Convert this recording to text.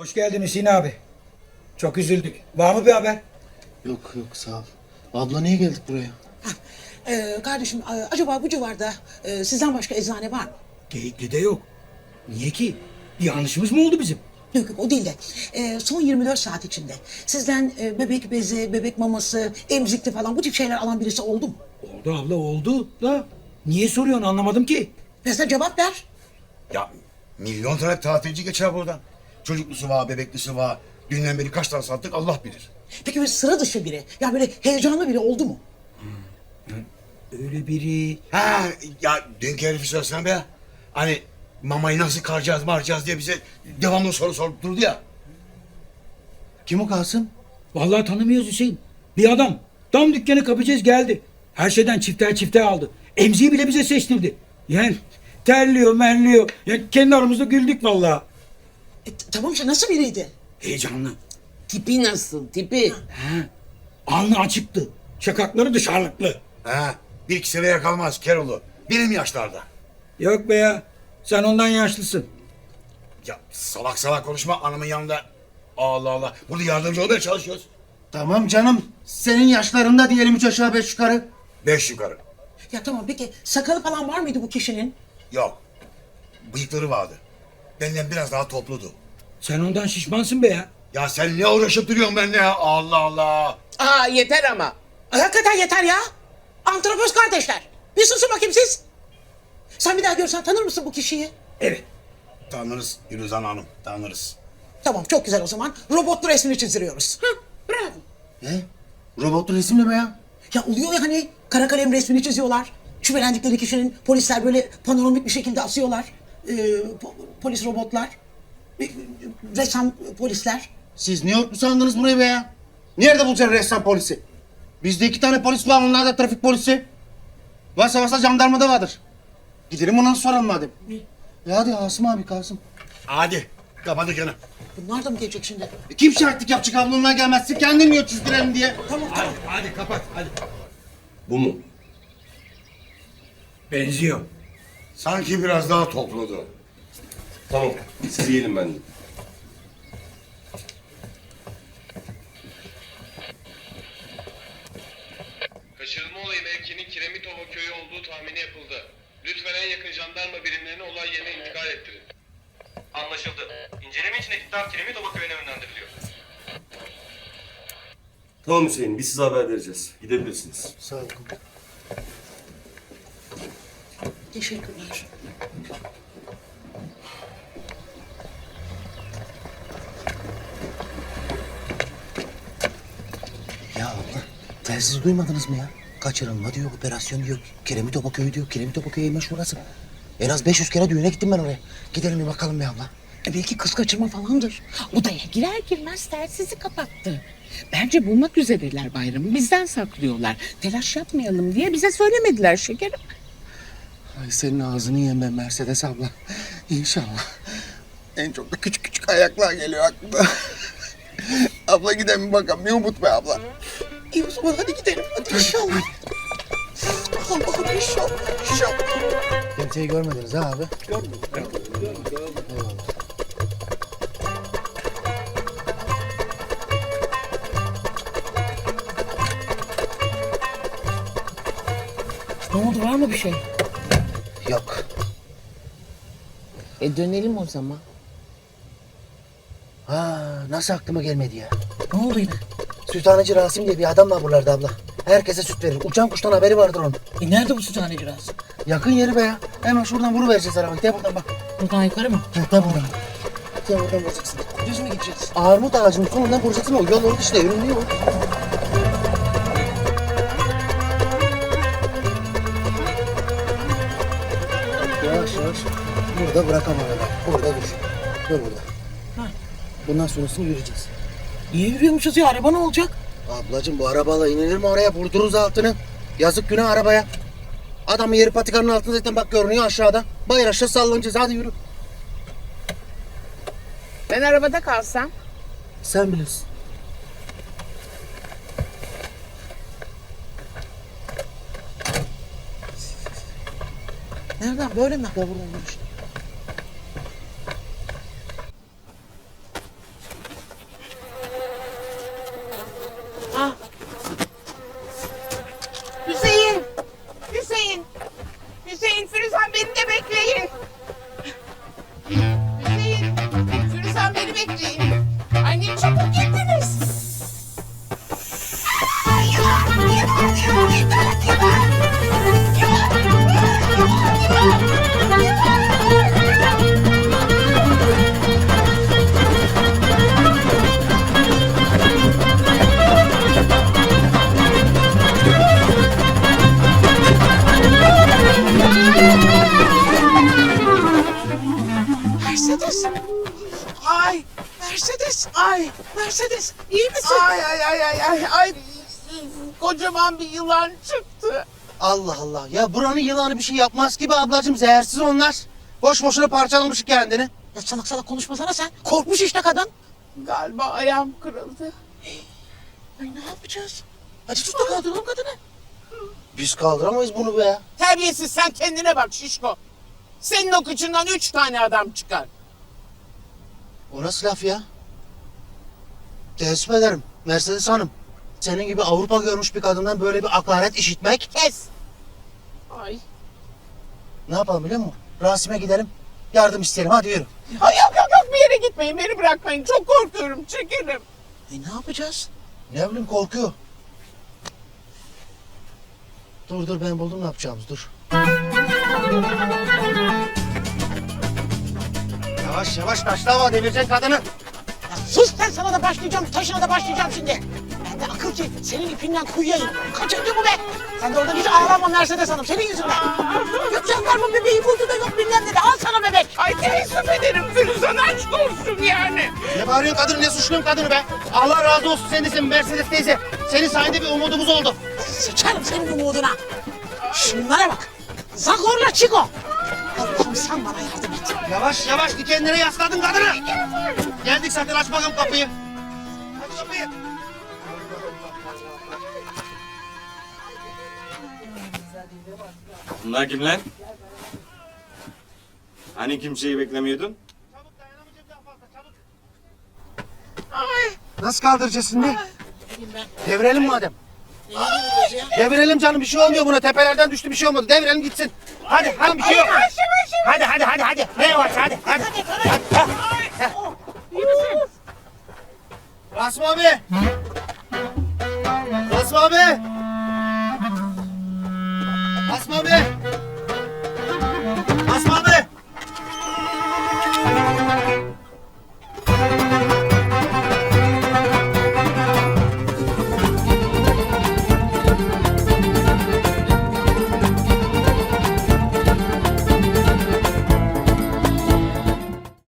Hoş geldin Hüseyin abi. Çok üzüldük. Var mı bir haber? Yok yok sağ ol. Abla niye geldik buraya? Ee, kardeşim e, acaba bu civarda e, sizden başka eczane var mı? Geyikli'de yok. Niye ki? Bir yanlışımız mı oldu bizim? Yok yok o değil de e, son 24 saat içinde sizden e, bebek bezi, bebek maması, emzikli falan bu tip şeyler alan birisi oldu mu? Oldu abla oldu da. Niye soruyorsun anlamadım ki. Mesela cevap ver. Ya milyon tane tatilci geçer buradan. Çocuklusu var, bebeklisi var. Dünden beri kaç tane sattık Allah bilir. Peki böyle sıra dışı biri, ya böyle heyecanlı biri oldu mu? Öyle biri... Ha ya dünkü herifi söylesene be. Hani mamayı nasıl karacağız maracağız diye bize devamlı soru sorup durdu ya. Kim o Kasım? Vallahi tanımıyoruz Hüseyin. Bir adam. Tam dükkanı kapacağız geldi. Her şeyden çifter çifter aldı. Emziği bile bize seçtirdi. Yani terliyor merliyor. Yani kendi aramızda güldük vallahi. E, t- tamam işte nasıl biriydi? Heyecanlı. Tipi nasıl tipi? Ha. Alnı açıktı. Şakakları dışarılıklı. Ha bir iki seneye kalmaz Keroğlu. Benim yaşlarda. Yok be ya. Sen ondan yaşlısın. Ya salak salak konuşma anamın yanında. Allah Allah. Burada yardımcı olmaya çalışıyoruz. Tamam canım. Senin yaşlarında diyelim üç aşağı beş yukarı. Beş yukarı. Ya tamam peki sakalı falan var mıydı bu kişinin? Yok. Bıyıkları vardı. Benden biraz daha topludu. Sen ondan şişmansın be ya. Ya sen ne uğraşıp duruyorsun benimle ya? Allah Allah. Aa yeter ama. Hakikaten yeter ya. Antropoz kardeşler. Bir susun bakayım siz. Sen bir daha görsen tanır mısın bu kişiyi? Evet. Tanırız Yürüzan Hanım. Tanırız. Tamam çok güzel o zaman. Robotlu resmini çizdiriyoruz. Hı, bravo. Ne? Robotlu resim ne be ya? Ya oluyor ya hani kara kalem resmini çiziyorlar. Şüphelendikleri kişinin polisler böyle panoramik bir şekilde asıyorlar. Ee, polis robotlar. Ressam polisler. Siz New York mu sandınız burayı be ya? Nerede bulacaksın ressam polisi? Bizde iki tane polis var, onlar da trafik polisi. Varsa varsa jandarma da vardır. Gidelim ona soralım madem. Ya hadi Asım abi Kasım. Hadi. Kapat dükkanı. Bunlar da mı gelecek şimdi? E, Kim şartlık yapacak ablonlar gelmezse kendin niye çizdirelim diye. Tamam tamam. Hadi kapat hadi. Bu mu? Benziyor. Sanki biraz daha topludu. Tamam. Siz yiyelim ben de. Kaçırılma olayı mevkinin Kiremitova köyü olduğu tahmini yapıldı. Lütfen en yakın jandarma birimlerini olay yerine intikal ettirin. Anlaşıldı. İnceleme için ekipler Kiremitova köyüne yönlendiriliyor. Tamam Hüseyin, biz size haber vereceğiz. Gidebilirsiniz. Sağ olun. Teşekkürler. Ya abla, telsiz duymadınız mı ya? Kaçırılma diyor, operasyon diyor. Kiremit Oba köyü diyor, Kiremit Oba köyüymüş orası. En az 500 kere düğüne gittim ben oraya. Gidelim bir bakalım be abla. E belki kız kaçırma falandır. Odaya girer girmez telsizi kapattı. Bence bulmak üzereler bayramı. Bizden saklıyorlar. Telaş yapmayalım diye bize söylemediler şekerim. Ay senin ağzını ben Mercedes abla. İnşallah. En çok da küçük küçük ayaklar geliyor aklıma. Abla gidelim bir bakalım. Bir umut be abla. İyi o zaman hadi gidelim. Hadi inşallah. Allah'ım inşallah. İnşallah. Kimseyi görmediniz ha abi? Ne oldu var mı bir şey? Yok. E dönelim o zaman. Ha, nasıl aklıma gelmedi ya? Ne oldu yine? Süthaneci Rasim diye bir adam var buralarda abla. Herkese süt verir. Uçan kuştan haberi vardır onun. E nerede bu süthaneci Rasim? Yakın yeri be ya. Hemen şuradan vuruvereceğiz arabayı. De buradan bak. Buradan yukarı mı? De, de buradan. De buradan vuracaksın. Düz mü gideceğiz? Armut ağacının sonundan vuracaksın. O yol orada işte. Yürünüyor. Yavaş yavaş. Burada bırakamam. Burada dur. Dur burada. Bundan sonrasını yürüyeceğiz. Niye yürüyormuşuz ya? Araba ne olacak? Ablacığım bu arabayla inilir mi oraya? Vurdururuz altını. Yazık günah arabaya. Adamın yeri patikanın altında zaten bak görünüyor aşağıda. Bayır aşağı sallanacağız. Hadi yürü. Ben arabada kalsam. Sen bilirsin. Nereden? Böyle mi? Ya buradan Hüseyin Firuzan beni de bekleyin. Hüseyin Firuzan beni bekleyin. Annem çabuk gel. Mercedes. Ay Mercedes. İyi misin? Ay ay ay ay ay. ay. Kocaman bir yılan çıktı. Allah Allah. Ya buranın yılanı bir şey yapmaz gibi ablacığım. Zehirsiz onlar. Boş boşuna parçalamış kendini. Ya salak salak konuşmasana sen. Korkmuş işte kadın. Galiba ayağım kırıldı. Ay ne yapacağız? Hadi tut da kaldıralım kadını. Biz kaldıramayız bunu be. Terbiyesiz sen kendine bak şişko. Senin o kıçından üç tane adam çıkar. O nasıl laf ya? Teessüf ederim Mercedes Hanım. Senin gibi Avrupa görmüş bir kadından böyle bir hakaret işitmek. Kes. Ay. Ne yapalım biliyor musun? Rasim'e gidelim. Yardım isteyelim hadi yürü. Ay yok yok yok bir yere gitmeyin beni bırakmayın. Çok korkuyorum çekerim. E ne yapacağız? Ne bileyim korkuyor. Dur dur ben buldum ne yapacağımız dur. Yavaş yavaş taşlama devireceksin kadını. Sus sen sana da başlayacağım, taşına da başlayacağım şimdi. Ben de akıl ki senin ipinden kuyuya in. Kaçıncı bu be? Sen de orada hiç ağlama Mercedes Hanım, senin yüzünden. Yok jandarma bebeği buldu da yok bilmem ne de. Al sana bebek. Ay teessüf ederim Firuzan aşk olsun yani. Ne bağırıyorsun kadını ne suçluyorsun kadını be? Allah razı olsun senin Mercedes teyze. Senin sayende bir umudumuz oldu. Sıçarım senin umuduna. Şunlara bak. Zagorla Chico. Allah'ım sen bana yardım et. Yavaş yavaş bir kendine yasladın kadını. Geldik zaten aç bakalım kapıyı. Aç kapıyı. Bunlar kim lan? Hani kimseyi beklemiyordun? Nasıl kaldıracağız şimdi? Devirelim madem. Devirelim canım bir şey olmuyor buna tepelerden düştü bir şey olmadı devirelim gitsin. Hadi hadi bir şey yok. Hadi hadi hadi hadi. Ne yavaş hadi hadi. hadi. Rasım abi. Rasım abi.